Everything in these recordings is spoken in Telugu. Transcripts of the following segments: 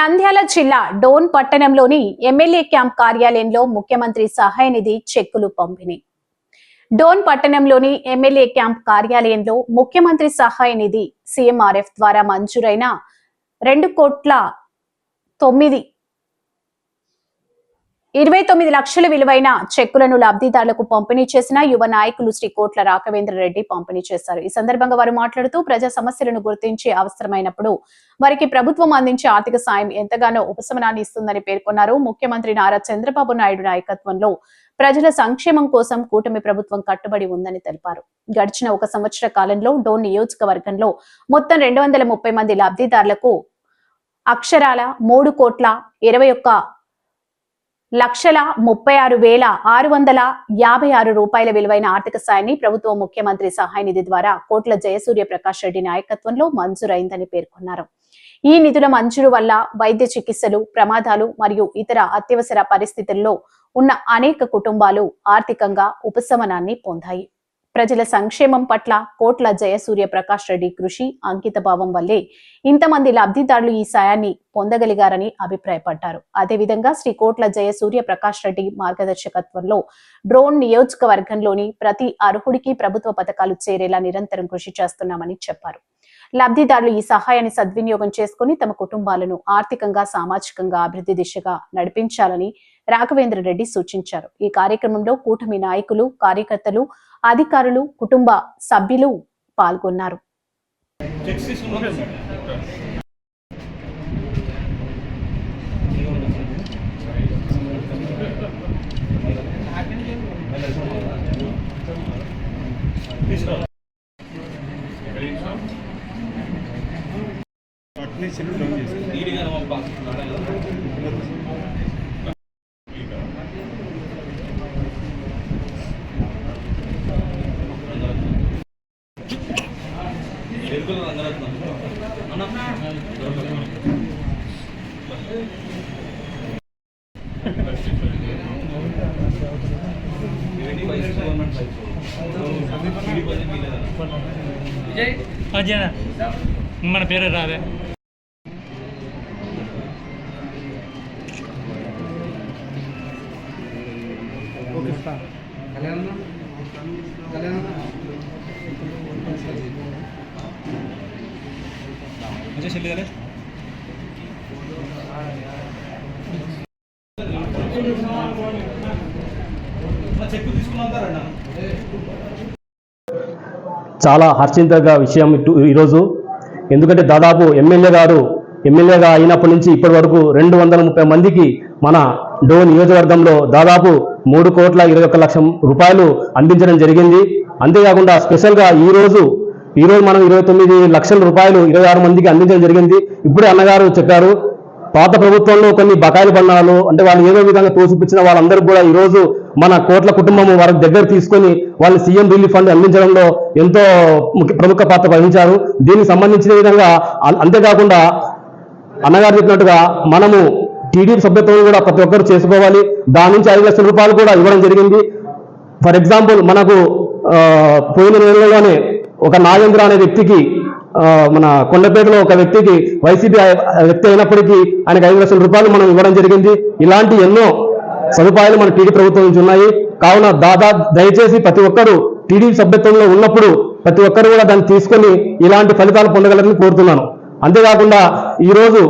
నంద్యాల జిల్లా డోన్ పట్టణంలోని ఎమ్మెల్యే క్యాంప్ కార్యాలయంలో ముఖ్యమంత్రి సహాయ నిధి చెక్కులు పంపిణీ. డోన్ పట్టణంలోని ఎమ్మెల్యే క్యాంప్ కార్యాలయంలో ముఖ్యమంత్రి సహాయ నిధి సీఎంఆర్ఎఫ్ ద్వారా మంజూరైన రెండు కోట్ల తొమ్మిది ఇరవై తొమ్మిది లక్షల విలువైన చెక్కులను లబ్ధిదారులకు పంపిణీ చేసిన యువ నాయకులు శ్రీ కోట్ల రాఘవేంద్ర రెడ్డి పంపిణీ చేశారు. ఈ సందర్భంగా వారు మాట్లాడుతూ ప్రజా సమస్యలను గుర్తించి అవసరమైనప్పుడు వారికి ప్రభుత్వం అందించే ఆర్థిక సాయం ఎంతగానో ఉపశమనాన్ని ఇస్తుందని పేర్కొన్నారు. ముఖ్యమంత్రి నారా చంద్రబాబు నాయుడు నాయకత్వంలో ప్రజల సంక్షేమం కోసం కూటమి ప్రభుత్వం కట్టుబడి ఉందని తెలిపారు. గడిచిన ఒక సంవత్సర కాలంలో డోన్ నియోజకవర్గంలో మొత్తం రెండు వందల ముప్పై మంది లబ్ధిదారులకు అక్షరాల మూడు కోట్ల ఇరవై ఒక్క లక్షల ముప్పై ఆరు వేల ఆరు వందల యాభై ఆరు రూపాయల విలువైన ఆర్థిక సాయాన్ని ప్రభుత్వం ముఖ్యమంత్రి సహాయ నిధి ద్వారా కోట్ల జయసూర్య ప్రకాష్ రెడ్డి నాయకత్వంలో మంజూరైందని పేర్కొన్నారు. ఈ నిధుల మంజూరు వల్ల వైద్య చికిత్సలు ప్రమాదాలు మరియు ఇతర అత్యవసర పరిస్థితుల్లో ఉన్న అనేక కుటుంబాలు ఆర్థికంగా ఉపశమనాన్ని పొందాయి. ప్రజల సంక్షేమం పట్ల కోట్ల జయసూర్య ప్రకాష్ రెడ్డి కృషి అంకిత భావం వల్లే ఇంతమంది లబ్ధిదారులు ఈ సాయాన్ని పొందగలిగారని అభిప్రాయపడ్డారు. అదేవిధంగా శ్రీ కోట్ల జయసూర్య ప్రకాష్ రెడ్డి మార్గదర్శకత్వంలో డ్రోన్ నియోజకవర్గంలోని ప్రతి అర్హుడికి ప్రభుత్వ పథకాలు చేరేలా నిరంతరం కృషి చేస్తున్నామని చెప్పారు. లబ్ధిదారులు ఈ సహాయాన్ని సద్వినియోగం చేసుకుని తమ కుటుంబాలను ఆర్థికంగా సామాజికంగా అభివృద్ధి దిశగా నడిపించాలని రాఘవేంద్ర రెడ్డి సూచించారు. ఈ కార్యక్రమంలో కూటమి నాయకులు కార్యకర్తలు అధికారులు కుటుంబ సభ్యులు పాల్గొన్నారు. ఎరుకుల రంగరత్నం అన్న విజయ్ అజయన మన పేరు రాదే విజయ్ చెక్కు చాలా హర్షించదగ్గ విషయం ఇటు ఈరోజు ఎందుకంటే దాదాపు ఎమ్మెల్యే గారు ఎమ్మెల్యేగా అయినప్పటి నుంచి ఇప్పటి వరకు రెండు వందల ముప్పై మందికి మన డో నియోజకవర్గంలో దాదాపు మూడు కోట్ల ఇరవై ఒక్క లక్షం రూపాయలు అందించడం జరిగింది. అంతేకాకుండా స్పెషల్గా ఈ ఈరోజు మనం ఇరవై తొమ్మిది లక్షల రూపాయలు ఇరవై ఆరు మందికి అందించడం జరిగింది. ఇప్పుడే అన్నగారు చెప్పారు పాత ప్రభుత్వంలో కొన్ని బకాయిలు పన్నాలు అంటే వాళ్ళు ఏదో విధంగా తోసిపించిన వాళ్ళందరూ కూడా ఈరోజు మన కోట్ల కుటుంబం వారి దగ్గర తీసుకొని వాళ్ళు సీఎం రిలీఫ్ ఫండ్ అందించడంలో ఎంతో ముఖ్య ప్రముఖ పాత్ర వహించారు. దీనికి సంబంధించిన విధంగా అంతేకాకుండా అన్నగారు చెప్పినట్టుగా మనము టీడీపీ సభ్యత్వం కూడా ప్రతి ఒక్కరు చేసుకోవాలి. దాని నుంచి ఐదు లక్షల రూపాయలు కూడా ఇవ్వడం జరిగింది. ఫర్ ఎగ్జాంపుల్ మనకు పోయిన నెలలోనే ఒక నాగేంద్ర అనే వ్యక్తికి మన కొండపేటలో ఒక వ్యక్తికి వైసీపీ వ్యక్తి అయినప్పటికీ ఆయనకు ఐదు లక్షల రూపాయలు మనం ఇవ్వడం జరిగింది. ఇలాంటి ఎన్నో సదుపాయాలు మన టీడీ ప్రభుత్వం నుంచి ఉన్నాయి. కావున దాదా దయచేసి ప్రతి ఒక్కరూ టీడీ సభ్యత్వంలో ఉన్నప్పుడు ప్రతి ఒక్కరు కూడా దాన్ని తీసుకొని ఇలాంటి ఫలితాలు పొందగలరని కోరుతున్నాను. అంతేకాకుండా ఈరోజు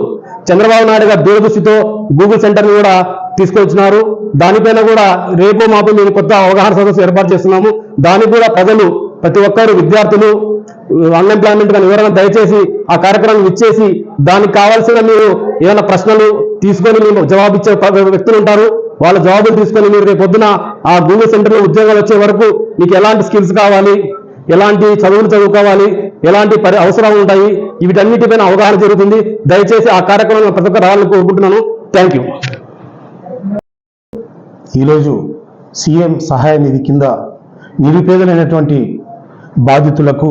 చంద్రబాబు నాయుడు గారు దూరదృష్టితో గూగుల్ సెంటర్ని కూడా తీసుకొచ్చినారు. దానిపైన కూడా రేపు మాపు మేము కొత్త అవగాహన సదస్సు ఏర్పాటు చేస్తున్నాము. దానికి కూడా ప్రజలు ప్రతి ఒక్కరు విద్యార్థులు అన్ఎంప్లాయ్మెంట్ కానీ ఎవరైనా దయచేసి ఆ కార్యక్రమం ఇచ్చేసి దానికి కావాల్సిన మీరు ఏమైనా ప్రశ్నలు తీసుకొని మేము జవాబిచ్చే వ్యక్తులు ఉంటారు. వాళ్ళ జవాబులు తీసుకొని మీరు రేపు పొద్దున ఆ గూగుల్ సెంటర్లో ఉద్యోగాలు వచ్చే వరకు మీకు ఎలాంటి స్కిల్స్ కావాలి ఎలాంటి చదువులు చదువుకోవాలి ఎలాంటి పరి అవసరాలు ఉంటాయి వీటన్నిటిపైన అవగాహన జరుగుతుంది. దయచేసి ఆ కార్యక్రమంలో ప్రతి ఒక్కరు రావాలని కోరుకుంటున్నాను. థ్యాంక్ యూ ఈరోజు సీఎం సహాయ నిధి కింద నిరుపేదలైనటువంటి బాధితులకు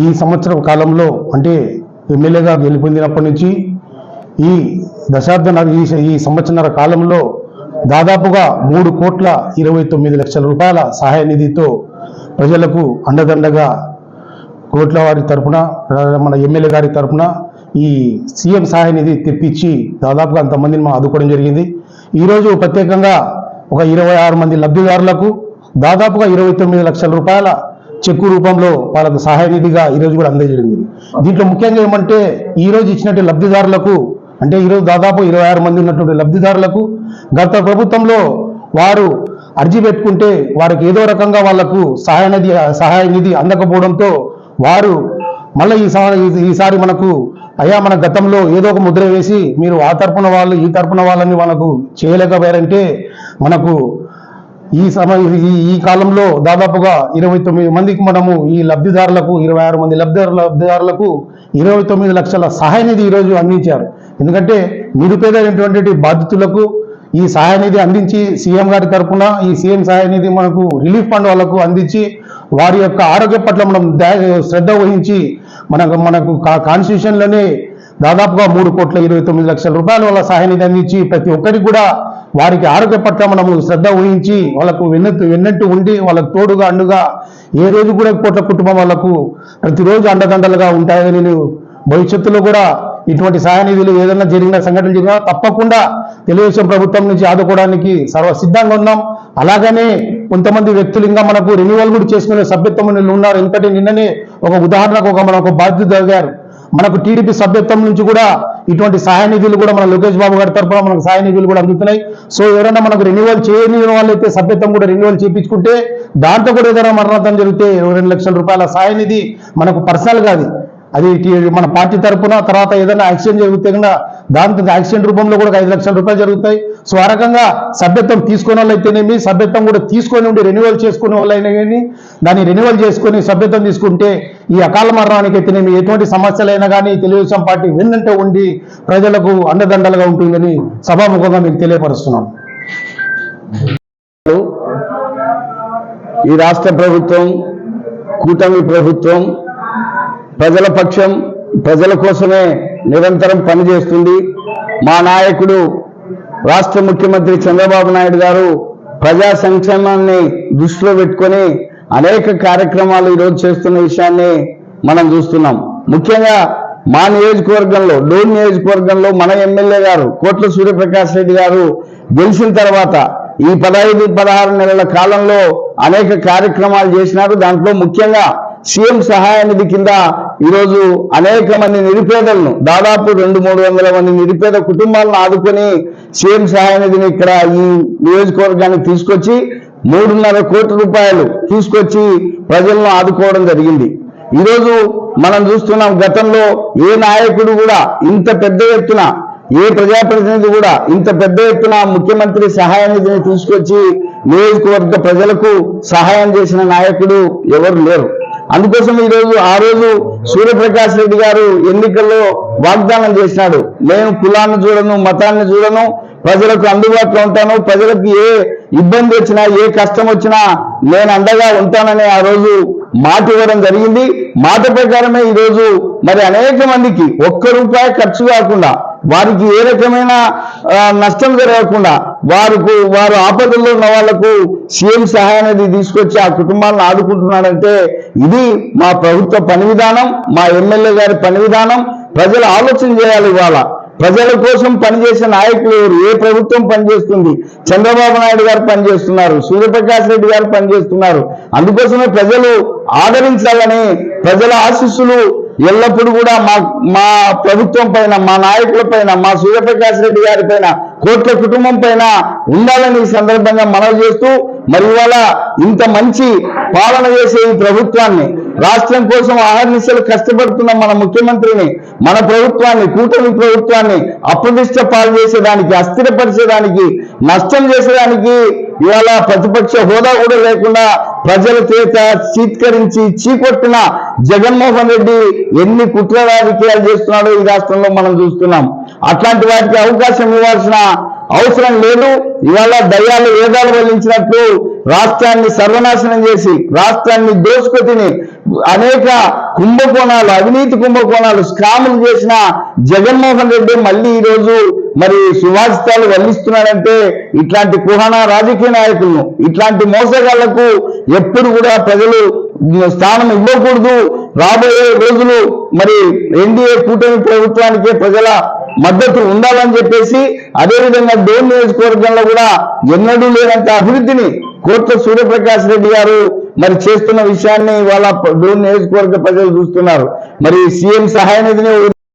ఈ సంవత్సరం కాలంలో అంటే ఎమ్మెల్యేగా గెలుపొందినప్పటి నుంచి ఈ దశాబ్దన ఈ ఈ సంవత్సరాల కాలంలో దాదాపుగా మూడు కోట్ల ఇరవై తొమ్మిది లక్షల రూపాయల సహాయ నిధితో ప్రజలకు అండదండగా కోట్ల వారి తరఫున మన ఎమ్మెల్యే గారి తరపున ఈ సీఎం సహాయ నిధి తెప్పించి దాదాపుగా అంతమందిని మనం ఆదుకోవడం జరిగింది. ఈరోజు ప్రత్యేకంగా ఒక ఇరవై ఆరు మంది లబ్ధిదారులకు దాదాపుగా ఇరవై తొమ్మిది లక్షల రూపాయల చెక్కు రూపంలో వాళ్ళకు సహాయ నిధిగా ఈరోజు కూడా అందజేయడం దీంట్లో ముఖ్యంగా ఏమంటే ఈ రోజు ఇచ్చినట్టు లబ్ధిదారులకు అంటే ఈరోజు దాదాపు ఇరవై ఆరు మంది ఉన్నటువంటి లబ్ధిదారులకు గత ప్రభుత్వంలో వారు అర్జీ పెట్టుకుంటే వారికి ఏదో రకంగా వాళ్ళకు సహాయ నిధి సహాయ నిధి అందకపోవడంతో వారు మళ్ళీ ఈసారి ఈసారి మనకు అయ్యా మన గతంలో ఏదో ఒక ముద్ర వేసి మీరు ఆ తరపున వాళ్ళు ఈ తరపున వాళ్ళని మనకు చేయలేకపోయారంటే మనకు ఈ సమయ ఈ ఈ కాలంలో దాదాపుగా ఇరవై తొమ్మిది మందికి మనము ఈ లబ్ధిదారులకు ఇరవై ఆరు మంది లబ్ధిదారు లబ్ధిదారులకు ఇరవై తొమ్మిది లక్షల సహాయ నిధి ఈరోజు అందించారు. ఎందుకంటే నిరుపేదైనటువంటి బాధితులకు ఈ సహాయ నిధి అందించి సీఎం గారి తరఫున ఈ సీఎం సహాయ నిధి మనకు రిలీఫ్ ఫండ్ వాళ్ళకు అందించి వారి యొక్క ఆరోగ్య పట్ల మనం శ్రద్ధ వహించి మనకు మనకు కాన్స్టిట్యూషన్లోనే దాదాపుగా మూడు కోట్ల ఇరవై తొమ్మిది లక్షల రూపాయల వల్ల సహాయ నిధి అందించి ప్రతి ఒక్కరికి కూడా వారికి ఆరోగ్య పట్ల మనము శ్రద్ధ వహించి వాళ్ళకు వెన్నట్టు వెన్నట్టు ఉండి వాళ్ళకు తోడుగా అండుగా ఏ రోజు కూడా కోట్ల కుటుంబం వాళ్ళకు ప్రతిరోజు అండదండలుగా ఉంటాయని నేను భవిష్యత్తులో కూడా ఇటువంటి సహాయ నిధులు ఏదైనా జరిగిన సంఘటనలు జరిగినా తప్పకుండా తెలుగుదేశం ప్రభుత్వం నుంచి ఆదుకోవడానికి సర్వ సిద్ధంగా ఉన్నాం. అలాగనే కొంతమంది వ్యక్తులు ఇంకా మనకు రెన్యువల్ కూడా చేసుకునే సభ్యత్వం ఉన్నారు. ఎందుకంటే నిన్ననే ఒక ఉదాహరణకు ఒక మనకు బాధ్యత జరిగారు. మనకు టీడీపీ సభ్యత్వం నుంచి కూడా ఇటువంటి సహాయ నిధులు కూడా మన లోకేష్ బాబు గారి తరఫున మనకు సహాయ నిధులు కూడా అందుతున్నాయి. సో ఎవరైనా మనకు రెన్యువల్ చేయని వాళ్ళైతే సభ్యత్వం కూడా రెన్యువల్ చేయించుకుంటే దాంతో కూడా ఏదైనా మరణార్థం జరిగితే రెండు లక్షల రూపాయల సహాయ నిధి మనకు పర్సనల్ కాదు అది. మన పార్టీ తరపున తర్వాత ఏదైనా యాక్సిడెంట్ జరిగితే కూడా దాంతో యాక్సిడెంట్ రూపంలో కూడా ఐదు లక్షల రూపాయలు జరుగుతాయి. సో ఆ రకంగా సభ్యత్వం తీసుకునే వాళ్ళైతేనేమి సభ్యత్వం కూడా తీసుకొని ఉండి రెన్యువల్ చేసుకునే వాళ్ళైనా కానీ దాన్ని రెన్యువల్ చేసుకొని సభ్యత్వం తీసుకుంటే ఈ అకాల మరణానికి అయితేనేమి ఎటువంటి సమస్యలైనా కానీ తెలుగుదేశం పార్టీ వెన్నంటే ఉండి ప్రజలకు అండదండలుగా ఉంటుందని సభాముఖంగా మీకు తెలియపరుస్తున్నాను ఈ రాష్ట్ర ప్రభుత్వం కూటమి ప్రభుత్వం ప్రజల పక్షం ప్రజల కోసమే నిరంతరం పనిచేస్తుంది. మా నాయకుడు రాష్ట్ర ముఖ్యమంత్రి చంద్రబాబు నాయుడు గారు ప్రజా సంక్షేమాన్ని దృష్టిలో పెట్టుకొని అనేక కార్యక్రమాలు ఈరోజు చేస్తున్న విషయాన్ని మనం చూస్తున్నాం. ముఖ్యంగా మా నియోజకవర్గంలో డోన్ నియోజకవర్గంలో మన ఎమ్మెల్యే గారు కోట్ల సూర్యప్రకాష్ రెడ్డి గారు గెలిచిన తర్వాత ఈ పదహైదు పదహారు నెలల కాలంలో అనేక కార్యక్రమాలు చేసినారు. దాంట్లో ముఖ్యంగా సీఎం సహాయ నిధి కింద ఈరోజు అనేక మంది నిరుపేదలను దాదాపు రెండు మూడు వందల మంది నిరుపేద కుటుంబాలను ఆదుకొని సీఎం సహాయ నిధిని ఇక్కడ ఈ నియోజకవర్గానికి తీసుకొచ్చి మూడున్నర కోట్ల రూపాయలు తీసుకొచ్చి ప్రజలను ఆదుకోవడం జరిగింది. ఈరోజు మనం చూస్తున్నాం గతంలో ఏ నాయకుడు కూడా ఇంత పెద్ద ఎత్తున ఏ ప్రజాప్రతినిధి కూడా ఇంత పెద్ద ఎత్తున ముఖ్యమంత్రి సహాయ నిధిని తీసుకొచ్చి నియోజకవర్గ ప్రజలకు సహాయం చేసిన నాయకుడు ఎవరు లేరు. అందుకోసం ఈరోజు ఆ రోజు సూర్యప్రకాష్ రెడ్డి గారు ఎన్నికల్లో వాగ్దానం చేసినాడు. నేను కులాన్ని చూడను మతాన్ని చూడను ప్రజలకు అందుబాటులో ఉంటాను ప్రజలకు ఏ ఇబ్బంది వచ్చినా ఏ కష్టం వచ్చినా నేను అండగా ఉంటానని ఆ రోజు మాట ఇవ్వడం జరిగింది. మాట ప్రకారమే ఈరోజు మరి అనేక మందికి ఒక్క రూపాయి ఖర్చు కాకుండా వారికి ఏ రకమైన నష్టం జరగకుండా వారికి వారు ఆపదల్లో ఉన్న వాళ్ళకు సీఎం సహాయం అనేది తీసుకొచ్చి ఆ కుటుంబాలను ఆదుకుంటున్నాడంటే ఇది మా ప్రభుత్వ పని విధానం మా ఎమ్మెల్యే గారి పని విధానం. ప్రజలు ఆలోచన చేయాలి ఇవాళ. ప్రజల కోసం పనిచేసే నాయకులు ఎవరు? ఏ ప్రభుత్వం పనిచేస్తుంది? చంద్రబాబు నాయుడు గారు పనిచేస్తున్నారు సూర్యప్రకాష్ రెడ్డి గారు పనిచేస్తున్నారు. అందుకోసమే ప్రజలు ఆదరించాలని ప్రజల ఆశీస్సులు ఎల్లప్పుడూ కూడా మా మా ప్రభుత్వం పైన మా నాయకుల పైన మా సూర్యప్రకాష్ రెడ్డి గారి పైన కోట్ల కుటుంబం పైన ఉండాలని ఈ సందర్భంగా మనవి చేస్తూ మరి ఇవాళ ఇంత మంచి పాలన చేసే ఈ ప్రభుత్వాన్ని రాష్ట్రం కోసం ఆహర్నిశలు కష్టపడుతున్న మన ముఖ్యమంత్రిని మన ప్రభుత్వాన్ని కూటమి ప్రభుత్వాన్ని అప్రతిష్ట పాలు చేసేదానికి అస్థిరపరిచేదానికి నష్టం చేసేదానికి ఇవాళ ప్రతిపక్ష హోదా కూడా లేకుండా ప్రజల చేత చీత్కరించి చీకొట్టిన జగన్మోహన్ రెడ్డి ఎన్ని కుట్ర రాజకీయాలు చేస్తున్నాడో ఈ రాష్ట్రంలో మనం చూస్తున్నాం. అట్లాంటి వాటికి అవకాశం ఇవ్వాల్సిన అవసరం లేదు. ఇవాళ దయ్యాలు వేదాలు వల్లించినట్లు రాష్ట్రాన్ని సర్వనాశనం చేసి రాష్ట్రాన్ని దోసుకొతిని అనేక కుంభకోణాలు అవినీతి కుంభకోణాలు స్కాములు చేసిన జగన్మోహన్ రెడ్డి మళ్ళీ ఈరోజు మరి సువాసితాలు వల్లిస్తున్నాడంటే ఇట్లాంటి కుహన రాజకీయ నాయకులను ఇట్లాంటి మోసగాళ్ళకు ఎప్పుడు కూడా ప్రజలు స్థానం ఇవ్వకూడదు. రాబోయే రోజులు మరి ఎన్డీఏ కూటమి ప్రభుత్వానికే ప్రజల మద్దతు ఉండాలని చెప్పేసి అదేవిధంగా డోన్ నియోజకవర్గంలో కూడా ఎన్నడూ లేనంత అభివృద్ధిని కోట్ల సూర్యప్రకాష్ రెడ్డి గారు మరి చేస్తున్న విషయాన్ని వాళ్ళ డోన్ నియోజకవర్గ ప్రజలు చూస్తున్నారు. మరి సీఎం సహాయ నిధిని